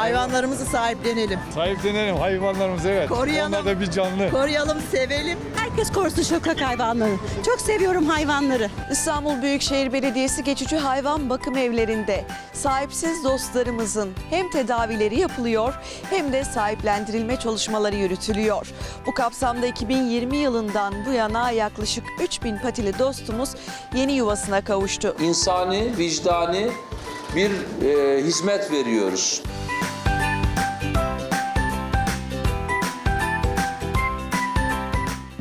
Hayvanlarımızı sahiplenelim. Sahiplenelim hayvanlarımız evet. Koruyalım. Onlar da bir canlı. Koruyalım, sevelim. Herkes korusun sokak hayvanları. Çok seviyorum hayvanları. İstanbul Büyükşehir Belediyesi geçici hayvan bakım evlerinde sahipsiz dostlarımızın hem tedavileri yapılıyor hem de sahiplendirilme çalışmaları yürütülüyor. Bu kapsamda 2020 yılından bu yana yaklaşık 3000 patili dostumuz yeni yuvasına kavuştu. insani, vicdani bir e, hizmet veriyoruz.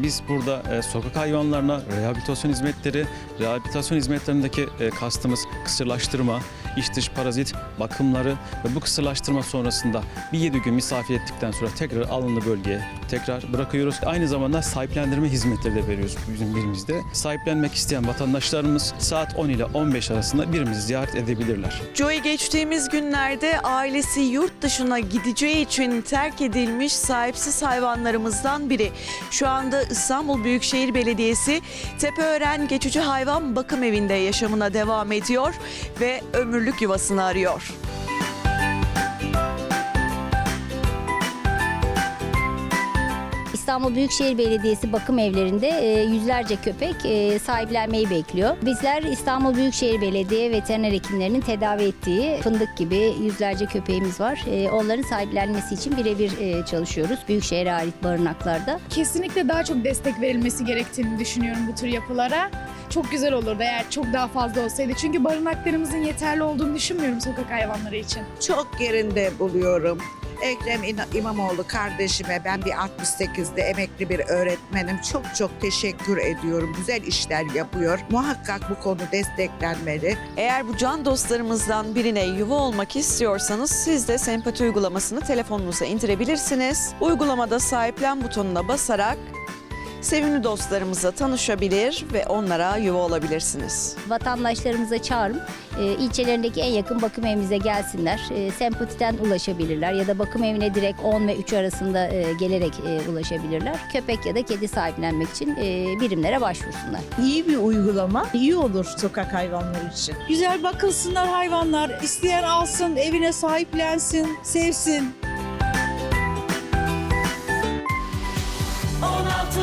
Biz burada e, sokak hayvanlarına rehabilitasyon hizmetleri, rehabilitasyon hizmetlerindeki e, kastımız kısırlaştırma, iç dış parazit bakımları ve bu kısırlaştırma sonrasında bir 7 gün misafir ettikten sonra tekrar alındı bölgeye tekrar bırakıyoruz. Aynı zamanda sahiplendirme hizmetleri de veriyoruz bizim birimizde. Sahiplenmek isteyen vatandaşlarımız saat 10 ile 15 arasında birimizi ziyaret edebilirler. Joy geçtiğimiz günlerde ailesi yurt dışına gideceği için terk edilmiş sahipsiz hayvanlarımızdan biri. Şu anda İstanbul Büyükşehir Belediyesi Tepeören Geçici Hayvan Bakım Evi'nde yaşamına devam ediyor ve ömürlük yuvasını arıyor. İstanbul Büyükşehir Belediyesi bakım evlerinde e, yüzlerce köpek e, sahiplenmeyi bekliyor. Bizler İstanbul Büyükşehir Belediye veteriner hekimlerinin tedavi ettiği fındık gibi yüzlerce köpeğimiz var. E, Onların sahiplenmesi için birebir çalışıyoruz. Büyükşehir'e ait barınaklarda. kesinlikle daha çok destek verilmesi gerektiğini düşünüyorum bu tür yapılara. Çok güzel olurdu eğer çok daha fazla olsaydı. Çünkü barınaklarımızın yeterli olduğunu düşünmüyorum sokak hayvanları için. çok yerinde buluyorum. Ekrem İmamoğlu kardeşime ben bir 68'de emekli bir öğretmenim. Çok çok teşekkür ediyorum. Güzel işler yapıyor. Muhakkak bu konu desteklenmeli. Eğer bu can dostlarımızdan birine yuva olmak istiyorsanız siz de sempati uygulamasını telefonunuza indirebilirsiniz. Uygulamada sahiplen butonuna basarak sevimli dostlarımızla tanışabilir ve onlara yuva olabilirsiniz. Vatandaşlarımıza çağrım ee, ilçelerindeki en yakın bakım evimize gelsinler. Ee, Sempatiden ulaşabilirler ya da bakım evine direkt 10 ve 3 arasında e, gelerek e, ulaşabilirler. Köpek ya da kedi sahiplenmek için e, birimlere başvursunlar. İyi bir uygulama iyi olur sokak hayvanları için. Güzel bakılsınlar hayvanlar. İsteyen alsın, evine sahiplensin, sevsin. 16